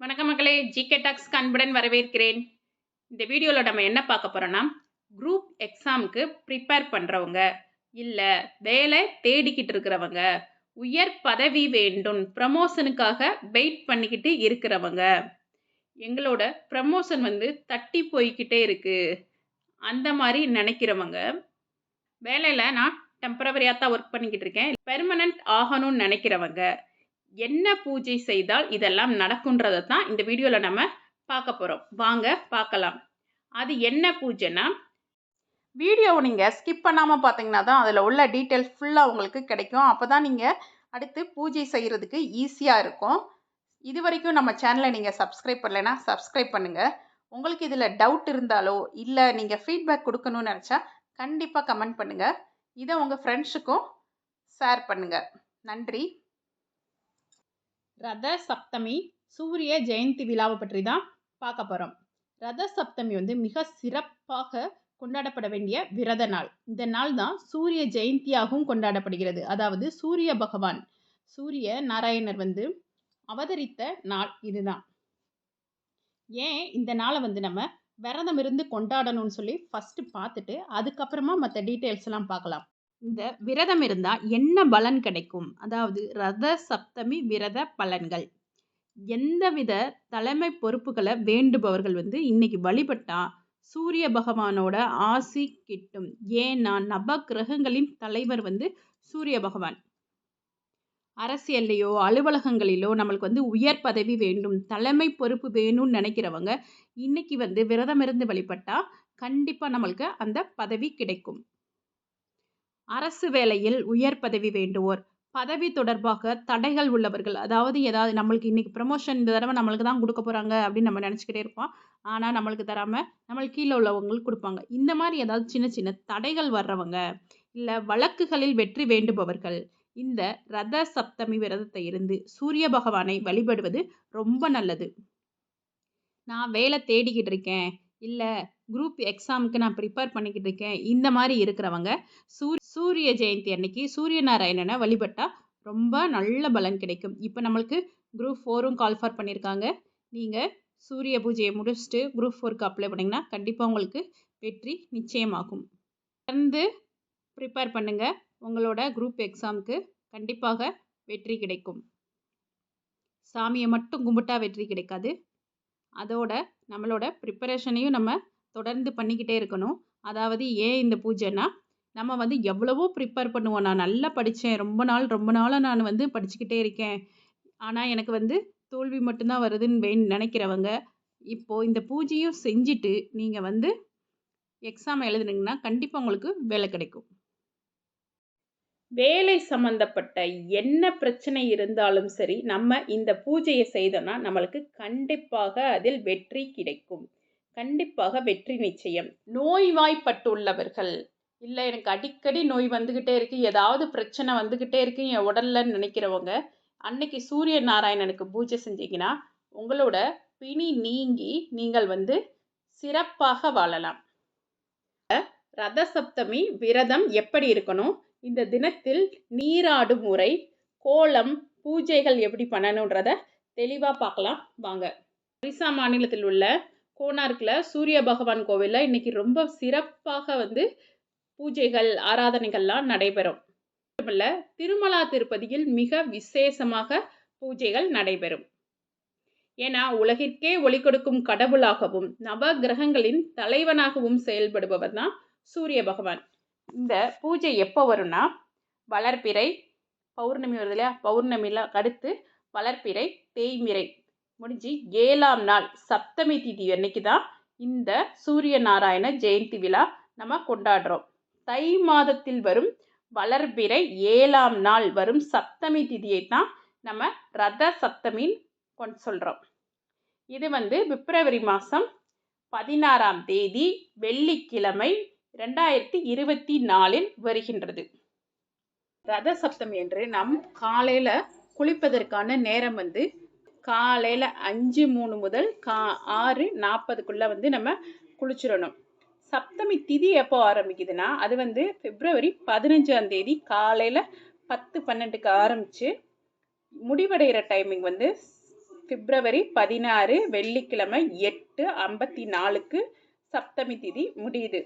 வணக்கம் மக்களே GK tax அன்புடன் வரவேற்கிறேன். இந்த வீடியோவில் நம்ம என்ன பார்க்க போகிறோன்னா குரூப் எக்ஸாமுக்கு ப்ரிப்பேர் பண்ணுறவங்க இல்லை வேலை தேடிக்கிட்டு இருக்கிறவங்க உயர் பதவி வேண்டும் ப்ரமோஷனுக்காக வெயிட் பண்ணிக்கிட்டு இருக்கிறவங்க. எங்களோட ப்ரமோஷன் வந்து தட்டி போய்கிட்டே இருக்குது அந்த மாதிரி நினைக்கிறவங்க வேலையில் நான் டெம்பரவரியாக தான் ஒர்க் பண்ணிக்கிட்டு இருக்கேன். பெர்மனண்ட் ஆகணும்னு நினைக்கிறவங்க என்ன பூஜை செய்தால் இதெல்லாம் நடக்குன்றதை தான் இந்த வீடியோவில் நம்ம பார்க்க போகிறோம் வாங்க பார்க்கலாம். அது என்ன பூஜைனா வீடியோவை நீங்கள் ஸ்கிப் பண்ணாமல் பார்த்தீங்கன்னா தான் அதில் உள்ள டீட்டெயில்ஸ் ஃபுல்லாக உங்களுக்கு கிடைக்கும். அப்போ தான் நீங்கள் அடுத்து பூஜை செய்கிறதுக்கு ஈஸியாக இருக்கும். இது வரைக்கும் நம்ம சேனலை நீங்கள் சப்ஸ்கிரைப் பண்ணலைன்னா சப்ஸ்கிரைப் பண்ணுங்கள் உங்களுக்கு இதில் டவுட் இருந்தாலோ இல்லை நீங்கள் ஃபீட்பேக் கொடுக்கணும்னு நினச்சா கண்டிப்பாக கமெண்ட் பண்ணுங்கள் இதை உங்கள் ஃப்ரெண்ட்ஸுக்கும் ஷேர் பண்ணுங்கள் நன்றி. ரத சப்தமி சூரிய ஜெயந்தி விழாவை பற்றி தான் பார்க்க போகிறோம் ரத சப்தமி வந்து மிக சிறப்பாக கொண்டாடப்பட வேண்டிய விரத நாள். இந்த நாள் தான் சூரிய ஜெயந்தியாகவும் கொண்டாடப்படுகிறது. அதாவது சூரிய பகவான் சூரிய நாராயணர் வந்து அவதரித்த நாள் இதுதான் ஏன் இந்த நாளை வந்து நம்ம விரதம் இருந்து கொண்டாடணும்னு சொல்லி ஃபஸ்ட்டு பார்த்துட்டு அதுக்கப்புறமா மற்ற டீட்டெயில்ஸ் எல்லாம் பார்க்கலாம். இந்த விரதம் இருந்தால் என்ன பலன் கிடைக்கும்? அதாவது ரத சப்தமி விரத பலன்கள். எந்தவித தலைமை பொறுப்புகளை வேண்டுபவர்கள் வந்து இன்னைக்கு வழிபட்டா சூரிய பகவானோட ஆசி கிட்டும். ஏன்னா நவ கிரகங்களின் தலைவர் வந்து சூரிய பகவான். அரசியல்லையோ அலுவலகங்களிலோ நம்மளுக்கு வந்து உயர் பதவி வேண்டும் தலைமை பொறுப்பு வேணும்னு நினைக்கிறவங்க இன்னைக்கு வந்து விரதம் இருந்து வழிபட்டா கண்டிப்பாக நம்மளுக்கு அந்த பதவி கிடைக்கும். அரசு வேலையில் உயர் பதவி வேண்டுவோர். பதவி தொடர்பாக தடைகள் உள்ளவர்கள் அதாவது ஏதாவது நம்மளுக்கு இன்னைக்கு ப்ரமோஷன் இந்த தடவை நம்மளுக்கு தான் கொடுக்க போகிறாங்க அப்படின்னு நம்ம நினச்சிக்கிட்டே இருப்போம். ஆனால் நம்மளுக்கு தராமல் நம்மளுக்கு கீழே உள்ளவங்களுக்கு கொடுப்பாங்க. இந்த மாதிரி ஏதாவது சின்ன சின்ன தடைகள் வர்றவங்க இல்லை வழக்குகளில் வெற்றி வேண்டுபவர்கள் இந்த ரத சப்தமி விரதத்தை இருந்து சூரிய பகவானை வழிபடுவது ரொம்ப நல்லது. நான் வேலை தேடிக்கிட்டு இருக்கேன். இல்லை குரூப் எக்ஸாமுக்கு நான் ப்ரிப்பேர் பண்ணிக்கிட்டு இருக்கேன். இந்த மாதிரி இருக்கிறவங்க சூ சூரிய ஜெயந்தி அன்னைக்கு சூரிய நாராயணனை வழிபட்டால் ரொம்ப நல்ல பலன் கிடைக்கும். இப்போ நம்மளுக்கு குரூப் ஃபோரும் கால் ஃபார் பண்ணியிருக்காங்க நீங்கள் சூரிய பூஜையை முடிச்சுட்டு குரூப் ஃபோருக்கு அப்ளை பண்ணிங்கன்னா கண்டிப்பாக உங்களுக்கு வெற்றி நிச்சயமாகும். தொடர்ந்து ப்ரிப்பேர் பண்ணுங்கள் உங்களோட குரூப் எக்ஸாமுக்கு கண்டிப்பாக வெற்றி கிடைக்கும். சாமியை மட்டும் கும்பிட்டா வெற்றி கிடைக்காது. அதோட நம்மளோட ப்ரிப்பரேஷனையும் நம்ம தொடர்ந்து பண்ணிக்கிட்டே இருக்கணும். அதாவது ஏன் இந்த பூஜைன்னா நம்ம வந்து எவ்வளவோ ப்ரிப்பேர் பண்ணுவோம். நான் நல்லா படித்தேன் ரொம்ப நாள் ரொம்ப நாளாக நான் வந்து படிச்சுக்கிட்டே இருக்கேன். ஆனால் எனக்கு வந்து தோல்வி மட்டும்தான் வருதுன்னு வே நினைக்கிறவங்க இப்போது இந்த பூஜையும் செஞ்சுட்டு நீங்கள் வந்து எக்ஸாம் எழுதுனீங்கன்னா கண்டிப்பாக உங்களுக்கு வேலை கிடைக்கும். வேலை சம்மந்தப்பட்ட என்ன பிரச்சனை இருந்தாலும் சரி நம்ம இந்த பூஜையை செய்தோம்னா நம்மளுக்கு கண்டிப்பாக அதில் வெற்றி கிடைக்கும். கண்டிப்பாக வெற்றி நிச்சயம். நோய்வாய்ப்பட்டுள்ளவர்கள் இல்லை எனக்கு அடிக்கடி நோய் வந்துக்கிட்டே இருக்குது ஏதாவது பிரச்சனை வந்துக்கிட்டே இருக்கு என் உடல்லன்னு நினைக்கிறவங்க அன்னைக்கு சூரிய நாராயணனுக்கு பூஜை செஞ்சீங்கன்னா உங்களோட பிணி நீங்கி நீங்கள் வந்து சிறப்பாக வாழலாம். ரத சப்தமி விரதம் எப்படி இருக்கணும்? இந்த தினத்தில் நீராடும் முறை கோலம் பூஜைகள் எப்படி பண்ணணுன்றத தெளிவாக பார்க்கலாம். வாங்க. ஒரிசா மாநிலத்தில் உள்ள கோனார்க்கில் சூரிய பகவான் கோவிலில் இன்றைக்கி ரொம்ப சிறப்பாக வந்து பூஜைகள் ஆராதனைகள்லாம் நடைபெறும். மட்டுமல்ல திருமலா திருப்பதியில் மிக விசேஷமாக பூஜைகள் நடைபெறும். ஏன்னா உலகிற்கே ஒளி கொடுக்கும் கடவுளாகவும் நவ கிரகங்களின் தலைவனாகவும் செயல்படுபவர் தான் சூரிய பகவான். இந்த பூஜை எப்போ வரும்னா வளர்பிறை பௌர்ணமி வருது இல்லையா? பௌர்ணமியில் அடுத்து வளர்பிறை தேய்மிறை முடிஞ்சு ஏழாம் நாள் சப்தமி திதி அன்னைக்கு தான் இந்த சூரிய நாராயண ஜெயந்தி விழா நம்ம கொண்டாடுறோம். தை மாதத்தில் வரும் வளர்பிறை ஏழாம் நாள் வரும் சப்தமி திதியை தான் நம்ம ரத சப்தமின்னு கொண்டு சொல்கிறோம் இது வந்து பிப்ரவரி மாதம் பதினாறாம் தேதி வெள்ளிக்கிழமை ரெண்டாயிரத்தி இருபத்தி நாலில் வருகின்றது. ரத சப்தம் என்று நம் காலையில் குளிப்பதற்கான நேரம் வந்து காலையில் அஞ்சு மூணு முதல் கா ஆறு நாற்பதுக்குள்ளே வந்து நம்ம குளிச்சிடணும். சப்தமி திதி எப்போ ஆரம்பிக்குதுன்னா அது வந்து பிப்ரவரி பதினஞ்சாம் தேதி காலையில் பத்து பன்னெண்டுக்கு ஆரம்பித்து முடிவடைகிற டைமிங் வந்து பிப்ரவரி பதினாறு வெள்ளிக்கிழமை எட்டு ஐம்பத்தி நாலுக்கு சப்தமி திதி முடியுது.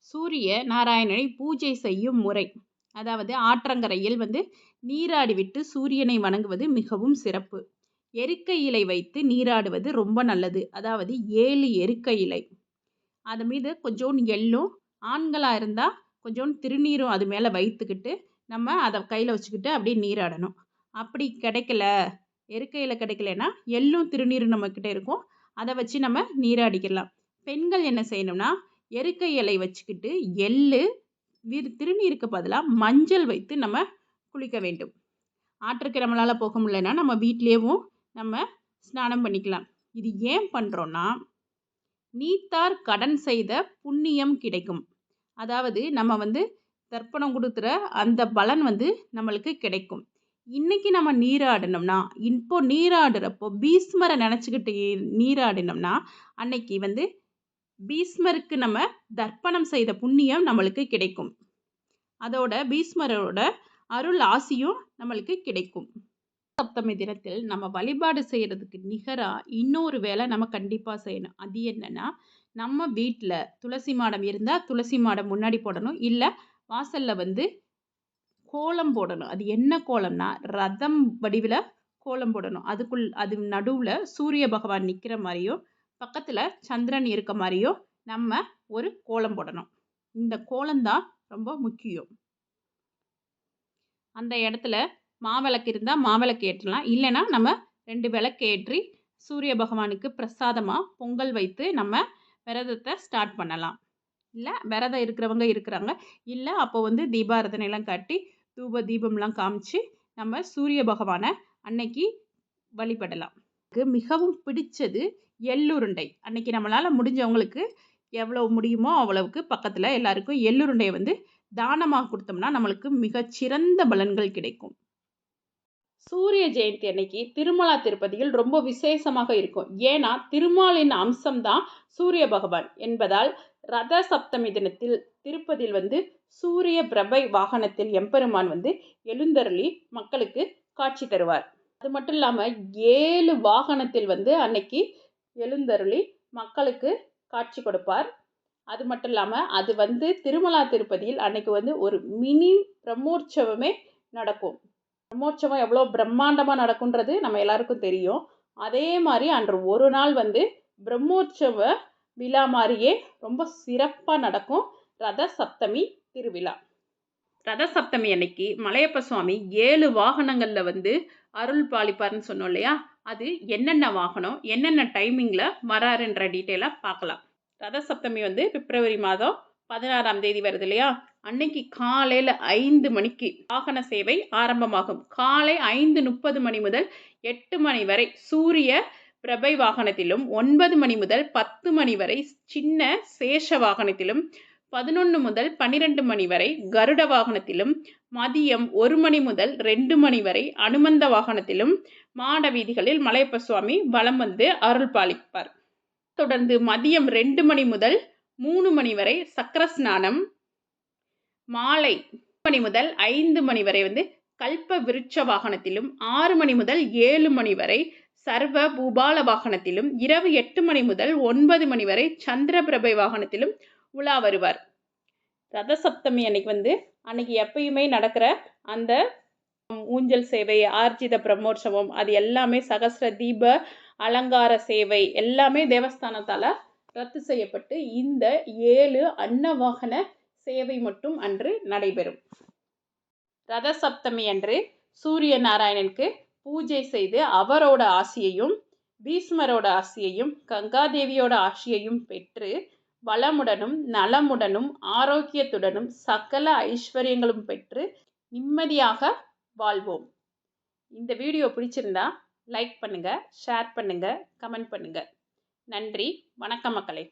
சூரிய நாராயணனை பூஜை செய்யும் முறை. அதாவது ஆற்றங்கரையில் வந்து நீராடி விட்டு சூரியனை வணங்குவது மிகவும் சிறப்பு. எருக்கை இலை வைத்து நீராடுவது ரொம்ப நல்லது. அதாவது ஏழு எருக்கை இலை. அது மீது கொஞ்சோண்டு எள்ளும் ஆண்களாக இருந்தால் கொஞ்சோண்டு திருநீரும் அது மேலே வைத்துக்கிட்டு நம்ம அதை கையில் வச்சுக்கிட்டு அப்படியே நீராடணும். அப்படி கிடைக்கல எருக்கையில் கிடைக்கலன்னா எள்ளும் திருநீரும் நம்மக்கிட்ட இருக்கும். அதை வச்சு நம்ம நீராடிக்கலாம். பெண்கள் என்ன செய்யணும்னா எருக்கை இலை வச்சுக்கிட்டு எள்ளு வீர் திருநீருக்கு பதிலாக மஞ்சள் வைத்து நம்ம குளிக்க வேண்டும். ஆற்றுக்கு நம்மளால் போக முடியலன்னா நம்ம வீட்லேயும் நம்ம ஸ்நானம் பண்ணிக்கலாம். இது ஏன் பண்ணுறோன்னா நீத்தார் கடன் செய்த புண்ணியம் கிடைக்கும். அதாவது நம்ம வந்து தர்ப்பணம் கொடுக்குற அந்த பலன் வந்து நம்மளுக்கு கிடைக்கும். இன்னைக்கு நம்ம நீராடினோம்னா இப்போ நீராடுறப்போ பீஸ்மரை நினச்சிக்கிட்டு நீராடினோம்னா அன்னைக்கு வந்து பீஸ்மருக்கு நம்ம தர்ப்பணம் செய்த புண்ணியம் நம்மளுக்கு கிடைக்கும். அதோட பீஸ்மரோட அருள் ஆசியும் நம்மளுக்கு கிடைக்கும். சப்தமி தினத்தில் நம்ம வழிபாடு செய்கிறதுக்கு நிகராக இன்னொரு வேலை நம்ம கண்டிப்பாக செய்யணும். அது என்னன்னா நம்ம வீட்டில் துளசி மாடம் இருந்தால் துளசி மாடம் முன்னாடி போடணும். இல்லை வாசலில் வந்து கோலம் போடணும். அது என்ன கோலம்னா ரதம் வடிவில் கோலம் போடணும். அதுக்குள் அது நடுவில் சூரிய பகவான் நிற்கிற மாதிரியும் பக்கத்தில் சந்திரன் இருக்க மாதிரியும் நம்ம ஒரு கோலம் போடணும். இந்த கோலம்தான் ரொம்ப முக்கியம். அந்த இடத்துல மாவிளக்கு இருந்தால் மாவிளக்கு ஏற்றலாம். இல்லைன்னா நம்ம ரெண்டு விளக்கு ஏற்றி சூரிய பகவானுக்கு பிரசாதமாக பொங்கல் வைத்து நம்ம விரதத்தை ஸ்டார்ட் பண்ணலாம். இல்லை விரதம் இருக்கிறவங்க இருக்கிறாங்க. இல்லை அப்போ வந்து தீபாரதனைலாம் காட்டி தூப தீபம்லாம் காமிச்சு நம்ம சூரிய பகவானை அன்னைக்கு வழிபடலாம். மிகவும் பிடிச்சது எள்ளுருண்டை. அன்னைக்கு நம்மளால் முடிஞ்சவங்களுக்கு எவ்வளோ முடியுமோ அவ்வளவுக்கு பக்கத்தில் எல்லாருக்கும் எள்ளுருண்டையை வந்து தானமாக கொடுத்தோம்னா நம்மளுக்கு மிகச்சிறந்த பலன்கள் கிடைக்கும். சூரிய ஜெயந்தி அன்னைக்கு திருமலா திருப்பதியில் ரொம்ப விசேஷமாக இருக்கும். ஏன்னா திருமாலின் அம்சம்தான் சூரிய பகவான் என்பதால் ரத சப்தமி தினத்தில் திருப்பதியில் வந்து சூரிய பிரபை வாகனத்தில் எம்பெருமான் வந்து எழுந்தருளி மக்களுக்கு காட்சி தருவார். அது மட்டும் இல்லாமல் ஏழு வாகனத்தில் வந்து அன்னைக்கு எழுந்தருளி மக்களுக்கு காட்சி கொடுப்பார். அது மட்டும் இல்லாமல் அது வந்து திருமலா திருப்பதியில் அன்னைக்கு வந்து ஒரு மினி பிரம்மோற்சவமே நடக்கும். பிரம்மோற்சவம் எவ்வளோ பிரம்மாண்டமாக நடக்குன்றது நம்ம எல்லாருக்கும் தெரியும். அதே மாதிரி அன்று ஒரு நாள் வந்து பிரம்மோற்சவ விழா மாதிரியே ரொம்ப சிறப்பாக நடக்கும் ரத சப்தமி திருவிழா. ரத சப்தமி அன்னைக்கு மலையப்ப சுவாமி ஏழு வாகனங்களில் வந்து அருள் பாலிப்பார்னு சொன்னோம் இல்லையா? அது என்னென்ன வாகனம் என்னென்ன டைமிங்கில் வராருன்ற டீட்டெயிலாக பார்க்கலாம். ரத சப்தமி வந்து பிப்ரவரி மாதம் பதினாறாம் தேதி வருது இல்லையா? அன்னைக்கு காலையில் ஐந்து மணிக்கு வாகன சேவை ஆரம்பமாகும். காலை ஐந்து முப்பது மணி முதல் எட்டு மணி வரை சூரிய பிரபை வாகனத்திலும் ஒன்பது மணி முதல் பத்து மணி வரை சின்ன சேஷ வாகனத்திலும் பதினொன்று முதல் பன்னிரெண்டு மணி வரை கருட வாகனத்திலும் மதியம் ஒரு மணி முதல் ரெண்டு மணி வரை அனுமந்த வாகனத்திலும் மாட வீதிகளில் மலையப்ப சுவாமி வலம் வந்து அருள் பாலிப்பார். தொடர்ந்து மதியம் ரெண்டு மணி முதல் மூணு மணி வரை சக்கர ஸ்நானம் மாலை மணி முதல் ஐந்து மணி வரை வந்து கல்ப விருட்ச வாகனத்திலும் ஆறு மணி முதல் ஏழு மணி வரை சர்வ பூபால வாகனத்திலும் இரவு எட்டு மணி முதல் ஒன்பது மணி வரை சந்திர பிரபை வாகனத்திலும் உலா வருவார். ரத சப்தமி அன்னைக்கு வந்து அன்னைக்கு எப்பயுமே நடக்கிற அந்த ஊஞ்சல் சேவை ஆர்ஜித பிரம்மோற்சவம் அது எல்லாமே சகசிர தீப அலங்கார சேவை எல்லாமே தேவஸ்தானத்தால் ரத்து செய்யப்பட்டு இந்த ஏழு அன்னவாகன சேவை மட்டும் அன்று நடைபெறும். ரத சப்தமி அன்று சூரிய நாராயணனுக்கு பூஜை செய்து அவரோட ஆசியையும் பீஷ்மரோட ஆசியையும் கங்காதேவியோட ஆசியையும் பெற்று வளமுடனும் நலமுடனும் ஆரோக்கியத்துடனும் சகல ஐஸ்வர்யங்களும் பெற்று நிம்மதியாக வாழ்வோம். இந்த வீடியோ பிடிச்சிருந்தா லைக் பண்ணுங்கள் ஷேர் பண்ணுங்கள் கமெண்ட் பண்ணுங்கள் நன்றி வணக்கம் மக்களே.